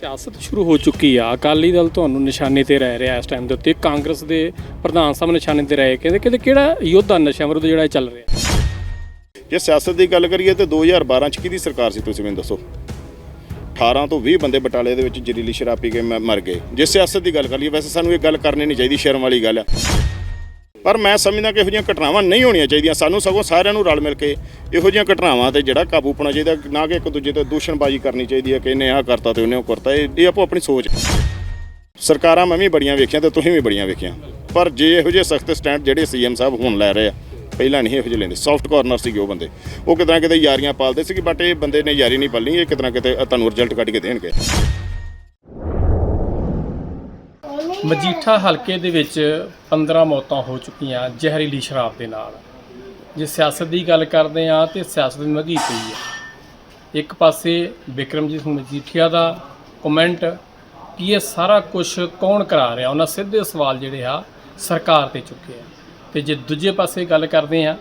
ਸਿਆਸਤ ਸ਼ੁਰੂ ਹੋ ਚੁੱਕੀ ਆ। ਅਕਾਲੀ ਦਲ ਤੁਹਾਨੂੰ ਨਿਸ਼ਾਨੇ ਤੇ ਰਹਿ ਰਿਹਾ ਇਸ ਟਾਈਮ ਦੇ ਉੱਤੇ। ਕਾਂਗਰਸ ਦੇ ਪ੍ਰਧਾਨ ਸਾਹਿਬ ਨਿਸ਼ਾਨੇ ਤੇ ਰਹੇ ਕਹਿੰਦੇ ਕਹਿੰਦੇ ਕਿਹੜਾ ਯੋਧਾ ਨਸ਼ਾ ਵਿਰੁੱਧ ਜਿਹੜਾ ਇਹ ਚੱਲ ਰਿਹਾ? ਜੇ ਸਿਆਸਤ ਦੀ ਗੱਲ ਕਰੀਏ ਤੇ 2012 ਚ ਕਿਹਦੀ ਸਰਕਾਰ ਸੀ ਤੁਸੀਂ ਮੈਨੂੰ ਦੱਸੋ? 18 ਤੋਂ 20 ਬੰਦੇ ਬਟਾਲੇ ਦੇ ਵਿੱਚ ਜ਼ਹਿਰੀਲੀ ਸ਼ਰਾਬ ਪੀ ਕੇ ਮ- ਮਰ ਗਏ। ਜੇ ਸਿਆਸਤ ਦੀ ਗੱਲ ਕਰ ਲਈਏ, ਵੈਸੇ ਸਾਨੂੰ ਇਹ ਗੱਲ ਕਰਨੀ ਨਹੀਂ ਚਾਹੀਦੀ, ਸ਼ਰਮ ਵਾਲੀ ਗੱਲ ਆ। ਪਰ ਮੈਂ ਸਮਝਦਾ ਕਿ ਇਹੋ ਜਿਹੀਆਂ ਘਟਨਾਵਾਂ ਨਹੀਂ ਹੋਣੀਆਂ ਚਾਹੀਦੀਆਂ। ਸਾਨੂੰ ਸਗੋਂ ਸਾਰਿਆਂ ਨੂੰ ਰਲ ਮਿਲ ਕੇ ਇਹੋ ਜਿਹੀਆਂ ਘਟਨਾਵਾਂ ਤੇ ਜਿਹੜਾ ਕਾਬੂ ਪਾਉਣਾ ਚਾਹੀਦਾ, ਨਾ ਕਿ ਇੱਕ ਦੂਜੇ ਤੇ ਦੂਸ਼ਣਬਾਜ਼ੀ ਕਰਨੀ ਚਾਹੀਦੀ ਹੈ ਕਿ ਇਹਨੇ ਆਹ ਕਰਤਾ ਤੇ ਉਹਨੇ ਉਹ ਕਰਤਾ। ਇਹ ਆਪੋ ਆਪਣੀ ਸੋਚ ਸਰਕਾਰਾਂ ਮੈਂ ਵੀ ਬੜੀਆਂ ਵੇਖੀਆਂ ਤੇ ਤੁਸੀਂ ਵੀ ਬੜੀਆਂ ਵੇਖੀਆਂ। ਪਰ ਜੇ ਇਹੋ ਜਿਹੇ ਸਖਤ ਸਟੈਂਡ ਜਿਹੜੇ ਸੀਐਮ ਸਾਹਿਬ ਹੁਣ ਲੈ ਰਹੇ ਆ, ਪਹਿਲਾਂ ਨਹੀਂ ਇਹੋ ਜਿਹੇ ਲੈਂਦੇ। ਸੌਫਟ ਕਾਰਨਰ ਸੀਗੇ ਉਹ ਬੰਦੇ। ਉਹ ਕਿਤੇ ਕਿਤੇ ਯਾਰੀਆਂ ਪਾਲਦੇ ਸੀ ਬਟ ਇਹ ਬੰਦੇ ਨੇ ਯਾਰੀ ਨਹੀਂ ਪਾਲਣੀ ਇਹ ਕਿਤੇ ਕਿਤੇ ਤੁਹਾਨੂੰ ਰਿਜ਼ਲਟ ਕੱਢ ਕੇ ਦੇਣਗੇ। ਮਜੀਠਾ ਹਲਕੇ ਦੇ ਵਿੱਚ 15 ਮੌਤਾਂ ਹੋ ਚੁੱਕੀਆਂ ਜ਼ਹਿਰੀਲੀ ਸ਼ਰਾਬ ਦੇ ਨਾਲ। ਜੇ ਸਿਆਸਤ ਦੀ ਗੱਲ ਕਰਦੇ ਆ ਤੇ ਸਿਆਸਤ ਦੀ ਮਗੀ ਪਈ ਹੈ। ਇੱਕ ਪਾਸੇ ਵਿਕਰਮਜੀਤ ਸਿੰਘ ਮਜੀਠੀਆ ਦਾ ਕਮੈਂਟ ਕਿ ਇਹ ਸਾਰਾ ਕੁਝ ਕੌਣ ਕਰਾ ਰਿਹਾ? ਉਹਨਾਂ ਸਿੱਧੇ ਸਵਾਲ ਜਿਹੜੇ ਆ ਸਰਕਾਰ ਤੇ ਚੁੱਕੇ ਆ। ਤੇ ਜੇ ਦੂਜੇ ਪਾਸੇ ਗੱਲ ਕਰਦੇ ਆ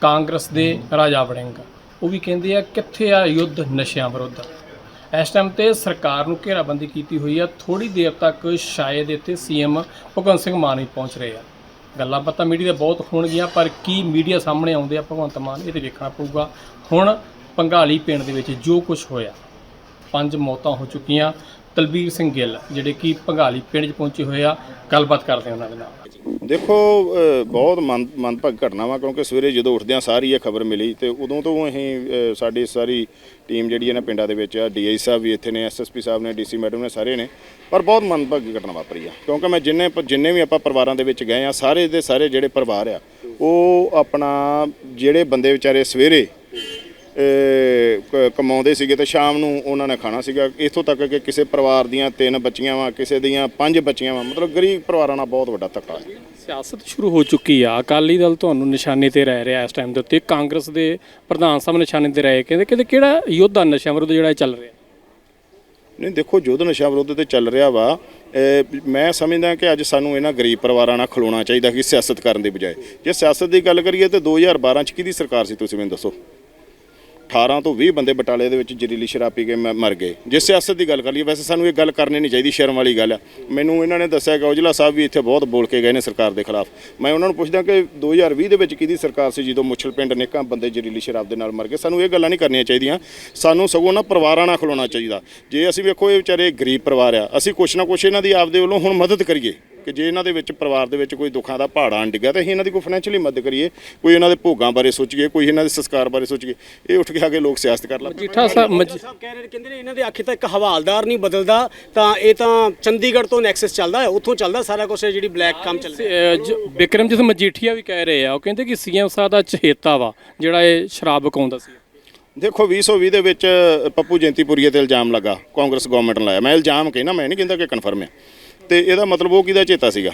ਕਾਂਗਰਸ ਦੇ ਰਾਜਾ ਵੜਿੰਗ, ਉਹ ਵੀ ਕਹਿੰਦੇ ਆ, ਕਿੱਥੇ ਆ ਯੁੱਧ ਨਸ਼ਿਆਂ ਵਿਰੁੱਧ? ਇਸ ਟਾਈਮ ਤੇ ਸਰਕਾਰ ਨੂੰ ਘੇਰਾਬੰਦੀ ਕੀਤੀ ਹੋਈ ਆ। ਥੋੜੀ ਦੇਰ ਤੱਕ ਸ਼ਾਇਦ ਇੱਥੇ ਸੀਐਮ ਭਗਵੰਤ ਸਿੰਘ ਮਾਨ ਹੀ ਪਹੁੰਚ ਰਹੇ ਆ। ਗੱਲਾਂ ਬਾਤਾਂ ਮੀਡੀਆ ਦੇ ਬਹੁਤ ਹੋਣਗੀਆਂ, ਪਰ ਕੀ ਮੀਡੀਆ ਸਾਹਮਣੇ ਆਉਂਦੇ ਆ ਭਗਵੰਤ ਮਾਨ, ਇਹ ਤੇ ਵੇਖਣਾ ਪਊਗਾ। ਹੁਣ ਪੰਗਾਲੀ ਪਿੰਡ ਦੇ ਵਿੱਚ ਜੋ ਕੁਝ ਹੋਇਆ, ਪੰਜ ਮੌਤਾਂ ਹੋ ਚੁੱਕੀਆਂ। ਤਲਬੀਰ ਸਿੰਘ ਗਿੱਲ, ਜਿਹੜੇ ਕਿ ਭੰਗਾਲੀ ਪਿੰਡ 'ਚ ਪਹੁੰਚੇ ਹੋਏ ਆ। ਗੱਲਬਾਤ ਕਰਦੇ ਉਹਨਾਂ ਦੇ ਨਾਲ। ਦੇਖੋ ਬਹੁਤ ਮਨ ਮੰਦਭਾਗੀ ਘਟਨਾ ਵਾ, ਕਿਉਂਕਿ ਸਵੇਰੇ ਜਦੋਂ ਉੱਠਦਿਆਂ ਸਾਰੀ ਇਹ ਖਬਰ ਮਿਲੀ ਤੇ ਉਦੋਂ ਤੋਂ ਅਸੀਂ ਸਾਡੀ ਸਾਰੀ ਟੀਮ ਜਿਹੜੀ ਹੈ ਨਾ ਪਿੰਡਾਂ ਦੇ ਵਿੱਚ ਆ ਡੀਆਈ ਸਾਹਿਬ ਵੀ ਇੱਥੇ ਨੇ ਐਸਐਸਪੀ ਸਾਹਿਬ ਨੇ ਡੀਸੀ ਮੈਡਮ ਨੇ, ਸਾਰੇ ਨੇ, ਪਰ ਬਹੁਤ ਮੰਦਭਾਗੀ ਘਟਨਾ ਵਾਪਰੀ ਆ। ਕਿਉਂਕਿ ਮੈਂ ਜਿੰਨੇ ਜਿੰਨੇ ਵੀ ਆਪਾਂ ਪਰਿਵਾਰਾਂ ਦੇ ਵਿੱਚ ਗਏ ਆ, ਸਾਰੇ ਦੇ ਸਾਰੇ ਜਿਹੜੇ ਪਰਿਵਾਰ ਆ, ਉਹ ਆਪਣਾ ਜਿਹੜੇ ਬੰਦੇ ਵਿਚਾਰੇ ਸਵੇਰੇ ਕਮਾਉਂਦੇ ਸੀਗੇ ਤੇ ਸ਼ਾਮ ਨੂੰ ਉਹਨਾਂ ਨੇ ਖਾਣਾ ਸੀਗਾ। ਇਥੋਂ ਤੱਕ ਕਿ ਕਿਸੇ ਪਰਿਵਾਰ ਦੀਆਂ ਤਿੰਨ ਬੱਚੀਆਂ ਵਾ ਕਿਸੇ ਦੀਆਂ ਪੰਜ ਬੱਚੀਆਂ ਵਾ ਮਤਲਬ ਗਰੀਬ ਪਰਿਵਾਰਾਂ ਨਾਲ ਬਹੁਤ ਵੱਡਾ ਧੱਕਾ ਹੈ ਸਿਆਸਤ ਸ਼ੁਰੂ ਹੋ ਚੁੱਕੀ ਆ। ਅਕਾਲੀ ਦਲ ਤੁਹਾਨੂੰ ਨਿਸ਼ਾਨੇ ਤੇ ਰਹਿ ਰਿਹਾ ਇਸ ਟਾਈਮ ਦੇ ਉੱਤੇ। ਕਾਂਗਰਸ ਦੇ ਪ੍ਰਧਾਨ ਸਾਹਿਬ ਨਿਸ਼ਾਨੇ ਤੇ ਰਹੇ। ਕਹਿੰਦੇ ਕਹਿੰਦੇ ਕਿਹੜਾ ਯੋਧਾ ਨਸ਼ਾ ਵਿਰੁੱਧ ਜਿਹੜਾ ਚੱਲ ਰਿਹਾ? ਨਹੀਂ ਦੇਖੋ ਯੁੱਧ ਨਸ਼ਾ ਵਿਰੁੱਧ ਤੇ ਚੱਲ ਰਿਹਾ ਵਾ। ਮੈਂ ਸਮਝਦਾ ਕਿ ਅੱਜ ਸਾਨੂੰ ਇਹਨਾਂ ਗਰੀਬ ਪਰਿਵਾਰਾਂ ਨਾਲ ਖਲੋਣਾ ਚਾਹੀਦਾ ਕਿ ਸਿਆਸਤ ਕਰਨ ਦੀ ਬਜਾਏ। ਜੇ ਸਿਆਸਤ ਦੀ ਗੱਲ ਕਰੀਏ ਤੇ 2012 ਚ ਕਿਹਦੀ ਸਰਕਾਰ ਸੀ ਤੁਸੀਂ ਮੈਨੂੰ ਦੱਸੋ? 18 ਤੋਂ 20 ਬੰਦੇ ਬਟਾਲੇ ਦੇ ਵਿੱਚ ਜ਼ਹਿਰੀਲੀ ਸ਼ਰਾਬ ਪੀ ਕੇ ਮ- ਮਰ ਗਏ। ਜੇ ਸਿਆਸਤ ਦੀ ਗੱਲ ਕਰ ਲਈਏ, ਵੈਸੇ ਸਾਨੂੰ ਇਹ ਗੱਲ ਕਰਨੀ ਨਹੀਂ ਚਾਹੀਦੀ, ਸ਼ਰਮ ਵਾਲੀ ਗੱਲ ਆ। ਮੈਨੂੰ ਇਹਨਾਂ ਨੇ ਦੱਸਿਆ ਕਿ ਔਜਲਾ ਸਾਹਿਬ ਵੀ ਇੱਥੇ ਬਹੁਤ ਬੋਲ ਕੇ ਗਏ ਨੇ ਸਰਕਾਰ ਦੇ ਖਿਲਾਫ। ਮੈਂ ਉਹਨਾਂ ਨੂੰ ਪੁੱਛਦਾ ਕਿ 2020 ਦੇ ਵਿੱਚ ਕਿਹਦੀ ਸਰਕਾਰ ਸੀ ਜਦੋਂ ਮੁੱਛਲ ਪਿੰਡ ਨੇਕਾਂ ਬੰਦੇ ਜ਼ਹਿਰੀਲੀ ਸ਼ਰਾਬ ਦੇ ਨਾਲ ਮਰ ਗਏ? ਸਾਨੂੰ ਇਹ ਗੱਲਾਂ ਨਹੀਂ ਕਰਨੀਆਂ ਚਾਹੀਦੀਆਂ। ਸਾਨੂੰ ਸਗੋਂ ਨਾ ਪਰਿਵਾਰਾਂ ਨਾਲ ਖਲੋਣਾ ਚਾਹੀਦਾ। ਜੇ ਅਸੀਂ ਵੇਖੋ ਇਹ ਵਿਚਾਰੇ ਗਰੀਬ ਪਰਿਵਾਰ ਆ, ਅਸੀਂ ਕੁਛ ਨਾ ਕੁਛ ਇਹਨਾਂ ਦੀ ਆਪਦੇ ਵੱਲੋਂ ਹੁਣ ਮਦਦ ਕਰੀਏ। ਕਿ ਜੇ ਇਹਨਾਂ ਦੇ ਵਿੱਚ ਪਰਿਵਾਰ ਦੇ ਵਿੱਚ ਕੋਈ ਦੁੱਖਾਂ ਦਾ ਪਹਾੜਾ ਆਂ ਡਿੱਗਾ ਤਾਂ ਅਸੀਂ ਇਹਨਾਂ ਦੀ ਕੋਈ ਫਾਈਨੈਂਸ਼ੀਅਲੀ ਮਦਦ ਕਰੀਏ ਕੋਈ ਇਹਨਾਂ ਦੇ ਭੋਗਾਂ ਬਾਰੇ ਸੋਚੀਏ ਕੋਈ ਇਹਨਾਂ ਦੇ ਸੰਸਕਾਰ ਬਾਰੇ ਸੋਚੀਏ। ਇਹ ਉੱਠ ਕੇ ਆ ਕੇ ਲੋਕ ਸਿਆਸਤ ਕਰ ਲੈਂਦੇ ਮਜੀਠਾ ਸਾਹਿਬ ਮਜ- ਸਾਹਿਬ ਕਹਿ ਰਹੇ ਨੇ ਕਹਿੰਦੇ ਨੇ ਇਹਨਾਂ ਦੇ ਆਖੇ ਤਾਂ ਇੱਕ ਹਵਾਲਦਾਰ ਨਹੀਂ ਬਦਲਦਾ ਤਾਂ ਇਹ ਤਾਂ ਚੰਡੀਗੜ੍ਹ ਤੋਂ ਨੈਕਸਸ ਚੱਲਦਾ ਹੈ ਉੱਥੋਂ ਚੱਲਦਾ ਸਾਰਾ ਕੁਝ ਜਿਹੜੀ ਬਲੈਕ ਕੰਮ ਚੱਲ ਰਿਹਾ ਅਹ ਜ- ਮਜੀਠੀਆ ਵੀ ਕਹਿ ਰਹੇ ਆ ਉਹ ਕਹਿੰਦੇ ਕਿ ਸੀਐਮ ਸਾਹਿਬ ਦਾ ਚਹੇਤਾ ਵਾ ਜਿਹੜਾ ਇਹ ਸ਼ਰਾਬ ਵਿਕਾਉਂਦਾ ਸੀ। ਦੇਖੋ 2020 ਦੇ ਵਿੱਚ ਪੱਪੂ ਜੈਂਤੀਪੁਰੀਏ ਤੇ ਇਲਜ਼ਾਮ ਲੱਗਾ ਕਾਂਗਰਸ ਗਵਰਨਮੈਂਟ ਨੇ ਲਾਇਆ। ਮੈਂ ਇਲਜ਼ਾਮ ਕਹਿਣਾ ਮੈਂ ਨਹੀਂ ਕਹਿੰਦਾ ਕਿ ਕਨਫਰਮ ਹੈ ਤੇ ਇਹਦਾ ਮਤਲਬ ਉਹ ਕਿਹਦਾ ਚੇਤਾ ਸੀਗਾ?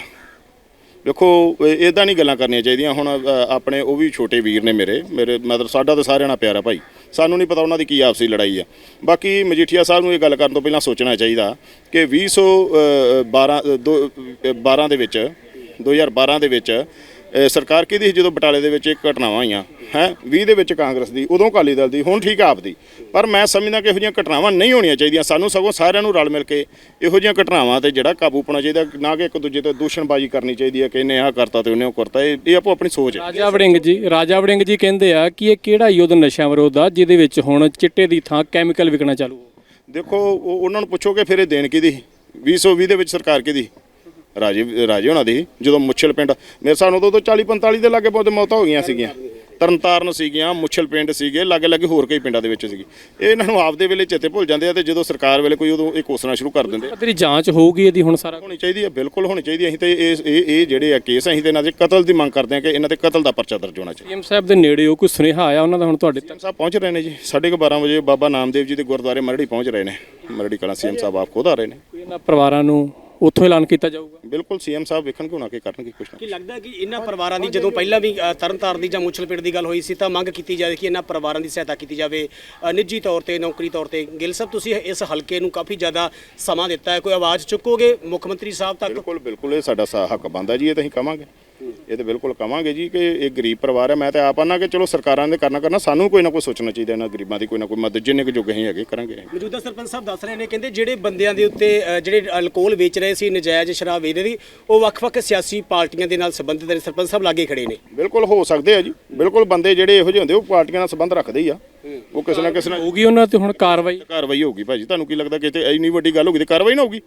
ਦੇਖੋ ਇਦਾਂ ਨਹੀਂ ਗੱਲਾਂ ਕਰਨੀਆਂ ਚਾਹੀਦੀਆਂ। ਹੁਣ ਆਪਣੇ ਉਹ ਵੀ ਛੋਟੇ ਵੀਰ ਨੇ ਮੇਰੇ ਮੇਰੇ ਮਤਲਬ ਸਾਡਾ ਤਾਂ ਸਾਰਿਆਂ ਨਾਲ ਪਿਆਰਾ ਭਾਈ। ਸਾਨੂੰ ਨਹੀਂ ਪਤਾ ਉਹਨਾਂ ਦੀ ਕੀ ਆਪਸੀ ਲੜਾਈ ਆ। ਬਾਕੀ ਮਜੀਠੀਆ ਸਾਹਿਬ ਨੂੰ ਇਹ ਗੱਲ ਕਰਨ ਤੋਂ ਪਹਿਲਾਂ ਸੋਚਣਾ ਚਾਹੀਦਾ ਕਿ 2012 12 ਦੇ ਵਿੱਚ 2012 ਦੇ ਵਿੱਚ ਸਰਕਾਰ ਕਿਹਦੀ ਸੀ ਜਦੋਂ ਬਟਾਲੇ ਦੇ ਵਿੱਚ ਇੱਕ ਘਟਨਾਵਾਂ ਹੋਈਆਂ ਹੈ? 20 ਦੇ ਵਿੱਚ ਕਾਂਗਰਸ ਦੀ ਉਦੋਂ ਅਕਾਲੀ ਦਲ ਦੀ ਹੁਣ ਠੀਕ ਆ ਆਪਦੀ ਪਰ ਮੈਂ ਸਮਝਦਾ ਕਿ ਇਹੋ ਜਿਹੀਆਂ ਘਟਨਾਵਾਂ ਨਹੀਂ ਹੋਣੀਆਂ ਚਾਹੀਦੀਆਂ। ਸਾਨੂੰ ਸਗੋਂ ਸਾਰਿਆਂ ਨੂੰ ਰਲ ਮਿਲ ਕੇ ਇਹੋ ਜਿਹੀਆਂ ਘਟਨਾਵਾਂ ਤੇ ਜਿਹੜਾ ਕਾਬੂ ਪਾਉਣਾ ਚਾਹੀਦਾ ਨਾ ਕਿ ਇੱਕ ਦੂਜੇ ਤੇ ਦੂਸ਼ਣਬਾਜ਼ੀ ਕਰਨੀ ਚਾਹੀਦੀ ਹੈ ਕਿ ਇਹਨੇ ਆਹ ਕਰਤਾ ਤੇ ਉਹਨੇ ਉਹ ਕਰਤਾ। ਇਹ ਇਹ ਆਪੋ ਆਪਣੀ ਸੋਚ ਹੈ। ਰਾਜਾ ਵੜਿੰਗ ਜੀ ਰਾਜਾ ਵੜਿੰਗ ਜੀ ਕਹਿੰਦੇ ਆ ਕਿ ਇਹ ਕਿਹੜਾ ਯੁੱਧ ਨਸ਼ਾ ਵਿਰੋਧ ਆ ਜਿਹਦੇ ਵਿੱਚ ਹੁਣ ਚਿੱਟੇ ਦੀ ਥਾਂ ਕੈਮੀਕਲ ਵਿਕਣਾ ਚਾਲੂ ਦੇਖੋ ਉਹ- ਉਹਨਾਂ ਨੂੰ ਪੁੱਛੋਗੇ ਫਿਰ ਇਹ ਦੇਣ ਕਿਹਦੀ 2020 ਦੇ ਵਿੱਚ ਸਰਕਾਰ ਕਿਹਦੀ ਰਾਜੇ ਰਾਜੇ ਉਹਨਾਂ ਦੀ ਜਦੋਂ ਮੁੱਛਲ ਪਿੰਡ ਮੇਰੇ ਹਿਸਾਬ ਨਾਲ ਉਦੋਂ 40 45 ਦੇ ਲਾਗੇ ਬਹੁਤ ਮੌਤਾਂ ਹੋ ਗਈਆਂ ਸੀਗੀਆਂ। ਤਰਨਤਾਰਨ ਸੀਗੀਆਂ ਮੁੱਛਲ ਪਿੰਡ ਸੀਗੇ ਲਾਗੇ ਲਾਗੇ ਹੋਰ ਕਈ ਪਿੰਡਾਂ ਦੇ ਵਿੱਚ ਸੀਗੀ। ਇਹ ਇਹਨਾਂ ਨੂੰ ਆਪਦੇ ਵੇਲੇ ਚੇਤੇ ਭੁੱਲ ਜਾਂਦੇ ਆ ਤੇ ਜਦੋਂ ਸਰਕਾਰ ਵੇਲੇ ਕੋਈ ਉਦੋਂ ਇਹ ਕੋਸਣਾ ਸ਼ੁਰੂ ਕਰ ਦਿੰਦੇ ਆ। ਤੇਰੀ ਜਾਂਚ ਹੋਊਗੀ ਇਹਦੀ ਹੁਣ ਸਾਰਾ ਹੋਣੀ ਚਾਹੀਦੀ ਹੈ ਬਿਲਕੁਲ ਹੋਣੀ ਚਾਹੀਦੀ ਅਸੀਂ ਤੇ ਇਹ ਇਹ ਇਹ ਜਿਹੜੇ ਆ ਕੇਸ ਅਸੀਂ ਤੇ ਇਹਨਾਂ ਦੇ ਕਤਲ ਦੀ ਮੰਗ ਕਰਦੇ ਹਾਂ ਕਿ ਇਹਨਾਂ ਤੇ ਕਤਲ ਦਾ ਪਰਚਾ ਦਰਜ ਹੋਣਾ ਚਾਹੀਦਾ। ਸੀਐਮ ਸਾਹਿਬ ਦੇ ਨੇੜੇ ਉਹ ਕੋਈ ਸੁਨੇਹਾ ਆਇਆ ਉਹਨਾਂ ਦਾ ਹੁਣ ਤੁਹਾਡੇ ਤੱਕ? ਸਾਹਿਬ ਪਹੁੰਚ ਰਹੇ ਨੇ ਜੀ। ਸਾਢੇ ਕੁ 12 ਵਜੇ ਬਾਬਾ ਨਾਮਦੇਵ ਜੀ ਦੇ ਗੁਰਦੁਆਰੇ ਮਰੜੀ ਪਹੁੰਚ ਰਹੇ ਨੇ। ਮਰੜੀ ਕਲਾਂ ਸੀਐਮ ਸਾਹਿਬ ਆਪ ਖੁਦ ਆ ਰਹੇ ਨੇ। ਇਹਨਾਂ ਪਰਿਵਾਰਾਂ ਨੂੰ ਉੱਥੋਂ ਐਲਾਨ ਕੀਤਾ ਜਾਊਗਾ? ਬਿਲਕੁਲ ਸੀਐਮ ਸਾਹਿਬ ਵੇਖਣ ਕਿਉਂ ਨਾ ਕੇ ਕਰਨਗੇ ਕੁਛ ਨਾ ਕੀ ਲੱਗਦਾ ਕਿ ਇਹਨਾਂ ਪਰਿਵਾਰਾਂ ਦੀ ਜਦੋਂ ਪਹਿਲਾਂ ਵੀ ਤਰਨਤਾਰਨ ਦੀ ਜਾਂ ਮੁੱਛਲਪੇਟ ਦੀ ਗੱਲ ਹੋਈ ਸੀ ਤਾਂ ਮੰਗ ਕੀਤੀ ਜਾਵੇ ਕਿ ਇਹਨਾਂ ਪਰਿਵਾਰਾਂ ਦੀ ਸਹਾਇਤਾ ਕੀਤੀ ਜਾਵੇ। ਨਿੱਜੀ ਤੌਰ ਤੇ ਨੌਕਰੀ ਤੌਰ ਤੇ। ਗਿੱਲ ਸਾਹਿਬ ਤੁਸੀਂ ਇਸ ਹਲਕੇ ਨੂੰ ਕਾਫੀ ਜ਼ਿਆਦਾ ਸਮਾਂ ਦਿੱਤਾ ਹੈ ਕੋਈ ਆਵਾਜ਼ ਚੁੱਕੋਗੇ ਮੁੱਖ ਮੰਤਰੀ ਸਾਹਿਬ ਤੱਕ? ਬਿਲਕੁਲ ਬਿਲਕੁਲ ਇਹ ਸਾਡਾ ਸਾ- ਹੱਕ ਬਣਦਾ ਜੀ ਇਹ ਤਾਂ ਅਸੀਂ ਕਵਾਂਗੇ। ਇਹ ਤੇ ਬਿਲਕੁਲ ਕਵਾਂਗੇ ਜੀ ਕਿ ਇਹ ਗਰੀਬ ਪਰਿਵਾਰ ਹੈ। ਮੈਂ ਤੇ ਆਪ ਆਨਾ ਕਿ ਚਲੋ ਸਰਕਾਰਾਂ ਨੇ ਕਰਨਾ ਕਰਨਾ ਸਾਨੂੰ ਕੋਈ ਨਾ ਕੋਈ ਸੋਚਣਾ ਚਾਹੀਦਾ ਇਹਨਾਂ ਗਰੀਬਾਂ ਦੀ ਕੋਈ ਨਾ ਕੋਈ ਮਦਦ ਜਿੰਨੇ ਕੁ ਜੋਗੇ ਅਸੀਂ ਹੈਗੇ ਕਰਾਂਗੇ ਮੌਜੂਦਾ ਸਰਪੰਚ ਸਾਹਿਬ ਦੱਸ ਰਹੇ ਨੇ ਕਹਿੰਦੇ ਜਿਹੜੇ ਬੰਦਿਆਂ ਦੇ ਉੱਤੇ ਜਿਹੜੇ ਅਲਕੋਹਲ ਵੇਚ ਰਹੇ ਸੀ ਨਜਾਇਜ਼ ਸ਼ਰਾਬ ਵੇਚ ਰਹੇ ਸੀ ਉਹ ਵੱਖ-ਵੱਖ ਸਿਆਸੀ ਪਾਰਟੀਆਂ ਦੇ ਨਾਲ ਸੰਬੰਧਿਤ ਨੇ। ਸਰਪੰਚ ਸਾਹਿਬ ਲਾਗੇ ਖੜੇ ਨੇ। ਬਿਲਕੁਲ ਹੋ ਸਕਦੇ ਆ ਜੀ। ਬਿਲਕੁਲ ਬੰਦੇ ਜਿਹੜੇ ਇਹੋ ਜਿਹੇ ਹੁੰਦੇ ਉਹ ਪਾਰਟੀਆਂ ਨਾਲ ਸੰਬੰਧ ਰੱਖਦੇ ਹੀ ਆ। ਉਹ ਕਿਸੇ ਨਾ ਕਿਸੇ ਨਾਲ ਹੋਊਗੀ ਉਹਨਾਂ ਤੇ ਹੁਣ ਕਾਰਵਾਈ? ਕਾਰਵਾਈ ਹੋਊਗੀ ਭਾਜੀ। ਤੁਹਾਨੂੰ ਕੀ ਲੱਗਦਾ ਕਿ ਤੇ ਇੰਨੀ ਵੱਡੀ ਗੱਲ ਹੋਊਗੀ ਤੇ ਕਾਰਵਾਈ ਨਾ ਹੋਊਗੀ?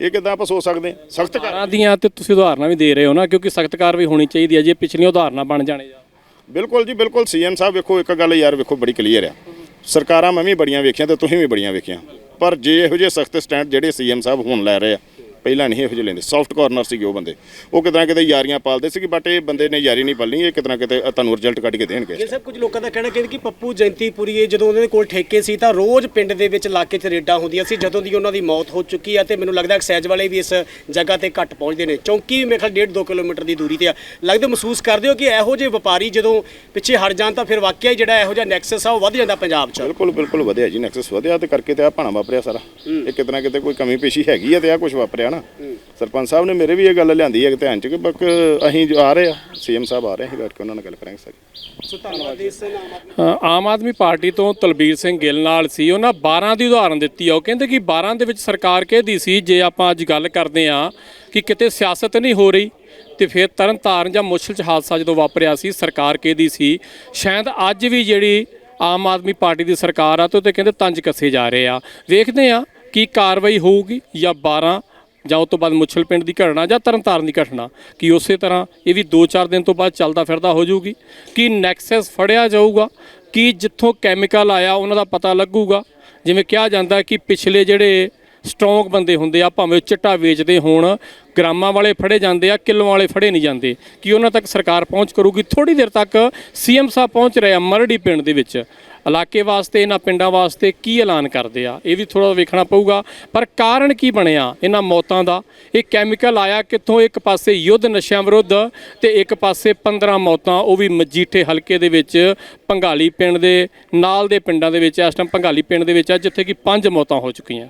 ਇਹ ਕਿਦਾਂ ਆਪਾਂ ਸੋਚ ਸਕਦੇ ਹਾਂ? ਸਖਤ ਕਰ ਸਰਕਾਰਾਂ ਦੀਆਂ ਤੇ ਤੁਸੀਂ ਉਦਾਹਰਨਾਂ ਵੀ ਦੇ ਰਹੇ ਹੋ ਨਾ ਕਿਉਂਕਿ ਸਖਤ ਕਾਰਵਾਈ ਹੋਣੀ ਚਾਹੀਦੀ ਹੈ ਜੇ ਪਿਛਲੀਆਂ ਉਦਾਹਰਨਾਂ ਬਣ ਜਾਣੇ ਜਾਂ ਬਿਲਕੁਲ ਜੀ ਬਿਲਕੁਲ। ਸੀਐਮ ਸਾਹਿਬ ਵੇਖੋ ਇੱਕ ਗੱਲ ਯਾਰ ਵੇਖੋ ਬੜੀ ਕਲੀਅਰ ਆ। ਸਰਕਾਰਾਂ ਮੈਂ ਵੀ ਬੜੀਆਂ ਵੇਖੀਆਂ ਤੇ ਤੁਸੀਂ ਵੀ ਬੜੀਆਂ ਵੇਖੀਆਂ। ਪਰ ਜੇ ਇਹੋ ਜਿਹੇ ਸਖਤ ਸਟੈਂਡ ਜਿਹੜੇ ਸੀਐਮ ਸਾਹਿਬ ਹੁਣ ਲੈ ਰਹੇ ਆ ਪਹਿਲਾਂ ਨਹੀਂ ਇਹੋ ਜਿਹੇ ਲੈਂਦੇ ਸੌਫਟ ਕਾਰਨਰ ਸੀਗੇ ਉਹ ਬੰਦੇ। ਉਹ ਕਿਤੇ ਨਾ ਕਿਤੇ ਯਾਰੀਆਂ ਪਾਲਦੇ ਸੀ ਬਟ ਇਹ ਬੰਦੇ ਨੇ ਯਾਰੀ ਨਹੀਂ ਪਾਲਣੀ ਇਹ ਕਿਤੇ ਨਾ ਕਿਤੇ ਤੁਹਾਨੂੰ ਰਿਜ਼ਲਟ ਕੱਢ ਕੇ ਦੇਣਗੇ। ਗਿੱਲ ਸਾਹਿਬ ਕੁਝ ਲੋਕਾਂ ਦਾ ਕਹਿਣਾ ਕਿ ਪੱਪੂ ਜੈਂਤੀਪੁਰੀਏ ਜਦੋਂ ਉਹਨਾਂ ਦੇ ਕੋਲ ਠੇਕੇ ਸੀ ਤਾਂ ਰੋਜ਼ ਪਿੰਡ ਦੇ ਵਿੱਚ ਇਲਾਕੇ 'ਚ ਰੇਡਾਂ ਹੁੰਦੀਆਂ ਸੀ ਜਦੋਂ ਦੀ ਉਹਨਾਂ ਦੀ ਮੌਤ ਹੋ ਚੁੱਕੀ ਆ ਤੇ ਮੈਨੂੰ ਲੱਗਦਾ ਐਕਸਾਈਜ਼ ਵਾਲੇ ਵੀ ਇਸ ਜਗ੍ਹਾ ਤੇ ਘੱਟ ਪਹੁੰਚਦੇ ਨੇ। ਚੌਂਕੀ ਵੀ ਮੇਰੇ ਖਿਆਲ 1.5 2 ਕਿਲੋਮੀਟਰ ਦੀ ਦੂਰੀ ਤੇ ਆ। ਲੱਗਦਾ ਮਹਿਸੂਸ ਕਰਦੇ ਹੋ ਕਿ ਇਹੋ ਜਿਹੇ ਵਪਾਰੀ ਜਦੋਂ ਪਿੱਛੇ ਹਟ ਜਾਣ ਤਾਂ ਫਿਰ ਵਾਕਿਆ ਹੀ ਜਿਹੜਾ ਇਹੋ ਜਿਹਾ ਨੈਕਸਸ ਆ ਉਹ ਵੱਧ ਜਾਂਦਾ ਪੰਜਾਬ 'ਚ? ਬਿਲਕੁਲ ਬਿਲਕੁਲ ਵਧਿਆ ਜੀ ਨੈਕਸਸ ਵਧਿਆ ਤੇ ਕਰਕੇ ਤੇ ਆ ਭਾਣਾ ਵਾਪਰਿਆ ਸਾਰਾ। ਇਹ ਕਿਤੇ ਨਾ ਕਿਤੇ ਕੋਈ ਕਮੀ ਪੇਸ਼ੀ ਹੈਗੀ ਆ ਤੇ ਆ ਕੁਝ ਵਾਪਰਿਆ ਨਾ ਸਰਪੰਚ ਸਾਹਿਬ ਨੇ ਮੇਰੇ ਵੀ ਇਹ ਗੱਲ ਲਿਆਂਦੀ ਹੈ ਕਿ ਧਿਆਨ ਚ ਕਿ ਬਕ ਅਸੀਂ ਜੋ ਆ ਰਹੇ ਆ ਸੀਐਮ ਸਾਹਿਬ ਆ ਰਹੇ ਅਸੀਂ ਬੈਠ ਕੇ ਉਹਨਾਂ ਨਾਲ ਗੱਲ ਕਰਾਂਗੇ ਸਾਰੀ। ਸੋ ਧੰਨਵਾਦ ਇਸ ਨਾਮ ਅ, ਆਮ ਆਦਮੀ ਪਾਰਟੀ ਤੋਂ ਤਲਬੀਰ ਸਿੰਘ ਗਿੱਲ ਨਾਲ ਸੀ। ਉਹਨਾਂ 12 ਦੀ ਉਦਾਹਰਨ ਦਿੱਤੀ ਆ। ਉਹ ਕਹਿੰਦੇ ਕਿ 12 ਦੇ ਵਿੱਚ ਸਰਕਾਰ ਕਹਿੰਦੀ ਸੀ? ਜੇ ਆਪਾਂ ਅੱਜ ਗੱਲ ਕਰਦੇ ਆ ਕਿ ਕਿਤੇ ਸਿਆਸਤ ਨਹੀਂ ਹੋ ਰਹੀ ਤੇ ਫਿਰ ਤਰਨ ਤਾਰਨ ਜਾਂ ਮੁਸ਼ਕਿਲ ਚ ਹਾਦਸਾ ਜਦੋਂ ਵਾਪਰਿਆ ਸੀ ਸਰਕਾਰ ਕਹਿੰਦੀ ਸੀ? ਸ਼ਾਇਦ ਅੱਜ ਵੀ ਜਿਹੜੀ ਆਮ ਆਦਮੀ ਪਾਰਟੀ ਦੀ ਸਰਕਾਰ ਆ ਤੇ ਉਹ ਤੇ ਕਹਿੰਦੇ ਤੰਜ ਕੱਸੇ ਜਾ ਰਹੇ ਆ। ਵੇਖਦੇ ਆ ਕੀ ਕਾਰਵਾਈ ਹੋਊਗੀ ਜਾਂ 12 ਜਾਂ ਉਸ ਤੋਂ ਬਾਅਦ ਮੁੱਛਲ ਪਿੰਡ ਦੀ ਘਟਨਾ ਜਾਂ ਤਰਨਤਾਰਨ ਦੀ ਘਟਨਾ, ਕਿ ਉਸੇ ਤਰ੍ਹਾਂ ਇਹ ਵੀ 2-4 ਦਿਨ ਤੋਂ ਬਾਅਦ ਚੱਲਦਾ ਫਿਰਦਾ ਹੋ ਜਾਊਗੀ? ਕਿ ਨੈਕਸਸ ਫੜਿਆ ਜਾਊਗਾ? ਕਿ ਜਿੱਥੋਂ ਕੈਮੀਕਲ ਆਇਆ ਉਹਨਾਂ ਦਾ ਪਤਾ ਲੱਗੂਗਾ? ਜਿਵੇਂ ਕਿਹਾ ਜਾਂਦਾ ਕਿ ਪਿਛਲੇ ਜਿਹੜੇ ਸਟਰੋਂਗ ਬੰਦੇ ਹੁੰਦੇ ਆ, ਭਾਵੇਂ ਉਹ ਚਿੱਟਾ ਵੇਚਦੇ ਹੋਣ, ਗ੍ਰਾਮਾਂ ਵਾਲੇ ਫੜੇ ਜਾਂਦੇ ਆ, ਕਿਲੋਆਂ ਵਾਲੇ ਫੜੇ ਨਹੀਂ ਜਾਂਦੇ। ਕਿ ਉਹਨਾਂ ਤੱਕ ਸਰਕਾਰ ਪਹੁੰਚ ਕਰੂਗੀ? ਥੋੜੀ ਦੇਰ ਤੱਕ ਸੀਐਮ ਸਾਹਿਬ ਪਹੁੰਚ ਰਹੇ ਆ ਮਰੜੀ ਪਿੰਡ ਦੇ ਵਿੱਚ। ਇਲਾਕੇ ਵਾਸਤੇ, ਇਹਨਾਂ ਪਿੰਡਾਂ ਵਾਸਤੇ ਕੀ ਐਲਾਨ ਕਰਦੇ ਆ? ਇਹ ਵੀ ਥੋੜਾ ਵੇਖਣਾ ਪਊਗਾ। ਪਰ ਕਾਰਨ ਕੀ ਬਣਿਆ ਇਹਨਾਂ ਮੌਤਾਂ ਦਾ? ਇਹ ਕੈਮੀਕਲ ਆਇਆ ਕਿੱਥੋਂ? ਇੱਕ ਪਾਸੇ ਯੁੱਧ ਨਸ਼ਿਆਂ ਵਿਰੁੱਧ ਤੇ ਇੱਕ ਪਾਸੇ 15 ਮੌਤਾਂ, ਉਹ ਵੀ ਮਜੀਠੇ ਹਲਕੇ ਦੇ ਵਿੱਚ ਪੰਗਾਲੀ ਪਿੰਡ ਦੇ ਨਾਲ ਦੇ ਪਿੰਡਾਂ ਦੇ ਵਿੱਚ, ਇਸ ਟਾਈਮ ਪੰਗਾਲੀ ਪਿੰਡ ਦੇ ਵਿੱਚ ਆ, ਜਿੱਥੇ ਕਿ ਪੰਜ ਮੌਤਾਂ ਹੋ ਚੁੱਕੀਆਂ।